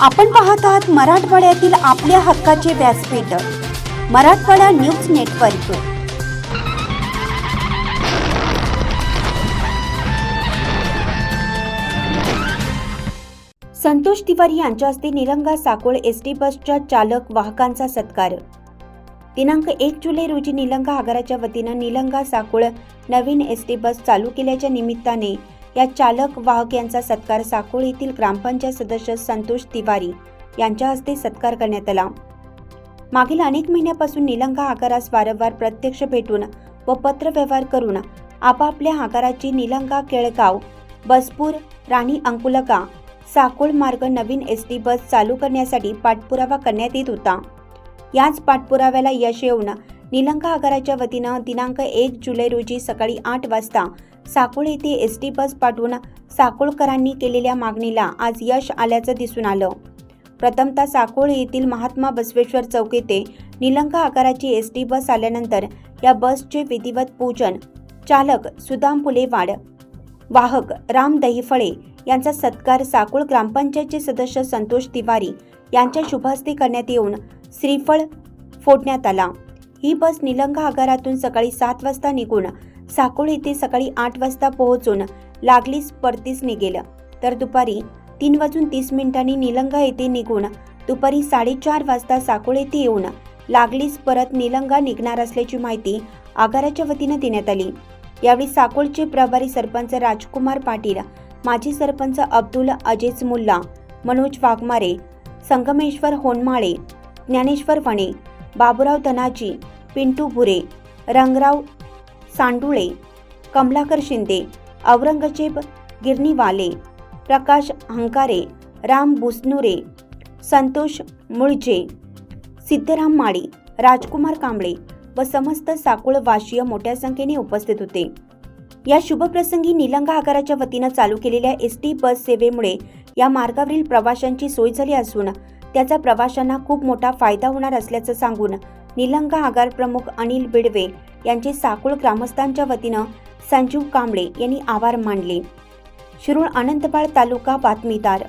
आपण पाहत आहात मराठवाड्यातील आपल्या हक्काचे व्यासपीठ मराठवाडा न्यूज नेटवर्क. संतोष तिवारी यांच्या हस्ते निलंगा साकोळ एस टी बसच्या चालक वाहकांचा सत्कार. दिनांक एक जुलै रोजी निलंगा आगाराच्या वतीनं निलंगा साकोळ नवीन एस टी बस चालू केल्याच्या निमित्ताने या चालक वाहक यांचा सत्कार साकोळ येथील ग्रामपंचायत सदस्य संतोष तिवारी यांच्या हस्ते सत्कार करण्यात आला. मागील अनेक महिन्यापासून निलंगा आगारास वारंवार प्रत्यक्ष भेटून व पत्रव्यवहार करून आपापल्या आगाराची निलंगा केळगाव बसपूर राणी अंकुलका साकोळ मार्ग नवीन एस टी बस चालू करण्यासाठी पाठपुरावा करण्यात येत होता. याच पाठपुराव्याला यश येऊन निलंगा आगाराच्या वतीनं दिनांक एक जुलै रोजी सकाळी आठ वाजता साकोळ येथे एस टी बस पाठवून साकोळकरांनी केलेल्या मागणीला आज यश आल्याचं दिसून आलं. प्रथमतः साकोळ येथील महात्मा बसवेश्वर चौक येथे निलंगा आकाराची एस टी बस आल्यानंतर या बसचे विधिवत पूजन चालक सुदाम पुलेवाड वाहक राम दहिफळे यांचा सत्कार साकोळ ग्रामपंचायतचे सदस्य संतोष तिवारी यांच्या शुभहस्ते करण्यात येऊन श्रीफळ फोडण्यात आला. ही बस निलंगा आगारातून सकाळी सात वाजता निघून साकोळ येथे सकाळी आठ वाजता पोहोचून लागलीच परतीस निघेल. तर दुपारी तीन वाजून तीस मिनिटांनी निलंगा येथे निघून दुपारी साडेचार वाजता साकोळ येथे येऊन लागलीच परत निलंगा निघणार असल्याची माहिती आगाराच्या वतीनं देण्यात आली. यावेळी साकोळचे प्रभारी सरपंच राजकुमार पाटील माजी सरपंच अब्दुल अजेज मुल्ला मनोज वाघमारे संगमेश्वर होनमाळे ज्ञानेश्वर वणे बाबुराव धनाजी पिंटू भुरे रंगराव सांडुळे कमलाकर शिंदे औरंगजेब गिरणीवाले प्रकाश हंकारे राम बुसनुरे संतोष मुळजे सिद्धराम माळी राजकुमार कांबळे व समस्त साकुळ वाशीय मोठ्या संख्येने उपस्थित होते. या शुभप्रसंगी निलंगा आगाराच्या वतीनं चालू केलेल्या एस टी बस सेवेमुळे या मार्गावरील प्रवाशांची सोय झाली असून त्याचा प्रवाशांना खूप मोठा फायदा होणार असल्याचं सांगून निलंगा आगार प्रमुख अनिल बिडवे यांचे साकुळ ग्रामस्थांच्या वतीनं संजीव कांबळे यांनी आभार मानले. शिरूळ अनंतपाळ तालुका बातमीदार